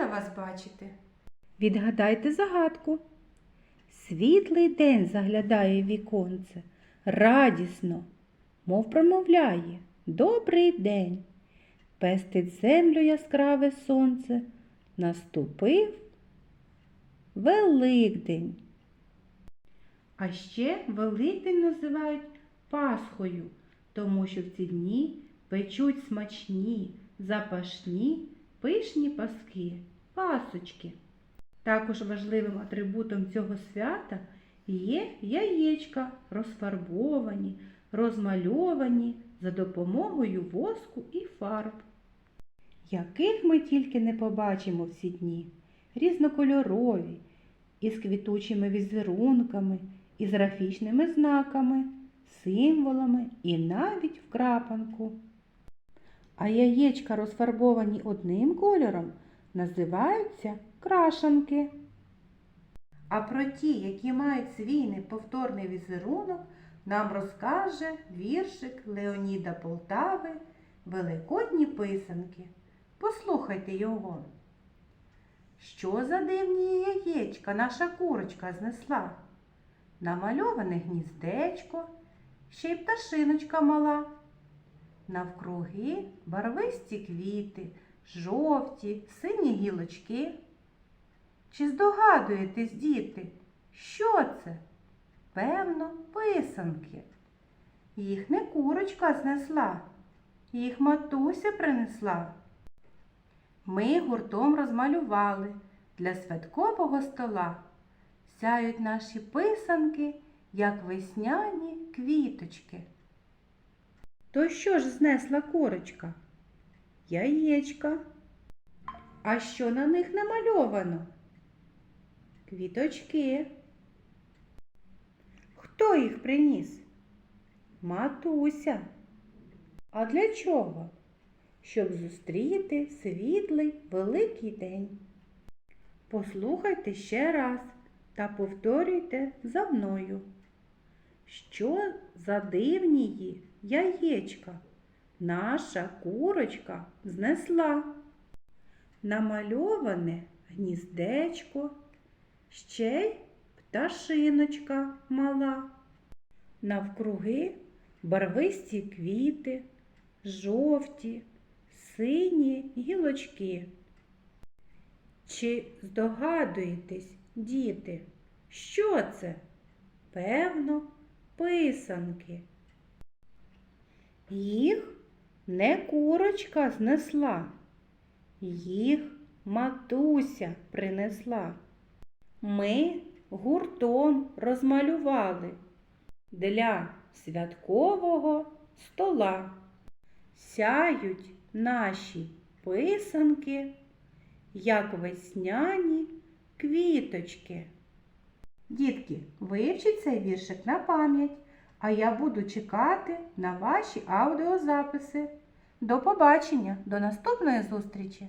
рада вас бачити. Відгадайте загадку. Світлий день заглядає віконце, радісно, мов промовляє Добрий день. Пестить землю яскраве сонце, наступив Великдень. А ще Великдень називають Пасхою, тому що в ці дні печуть смачні, запашні, пишні паски, пасочки. Також важливим атрибутом цього свята є яєчка, розфарбовані, розмальовані за допомогою воску і фарб. Яких ми тільки не побачимо в ці дні, різнокольорові, із квітучими візерунками, із графічними знаками, символами і навіть в крапанку. А яєчка, розфарбовані одним кольором, називаються крашанки. А про ті, які мають свій неповторний візерунок, нам розкаже віршик Леоніда Полтави Великодні писанки. Послухайте його. Що за дивні яєчка наша курочка знесла? Намальоване гніздечко, ще й пташиночка мала. Навкруги барвисті квіти, жовті, сині гілочки. Чи здогадуєтесь, діти, що це? Певно, писанки. Їх не курочка знесла, їх матуся принесла. Ми гуртом розмалювали для святкового стола. Сяють наші писанки, як весняні квіточки. То що ж знесла курочка? Яєчка. А що на них намальовано? Квіточки. Хто їх приніс? Матуся. А для чого? Щоб зустріти світлий великий день. Послухайте ще раз та повторюйте за мною. Що за дивнії яєчка наша курочка знесла? Намальоване гніздечко, ще й пташиночка мала. Навкруги барвисті квіти, жовті, сині гілочки. Чи здогадуєтесь, діти, що це? Певно, писанки. Їх не курочка знесла, їх матуся принесла. Ми гуртом розмалювали для святкового стола. Сяють наші писанки, як весняні квіточки. Дітки, вивчіть цей віршик на пам'ять, а я буду чекати на ваші аудіозаписи. До побачення, до наступної зустрічі!